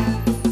Bye.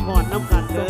ำหอนน้ำกัดเด้อ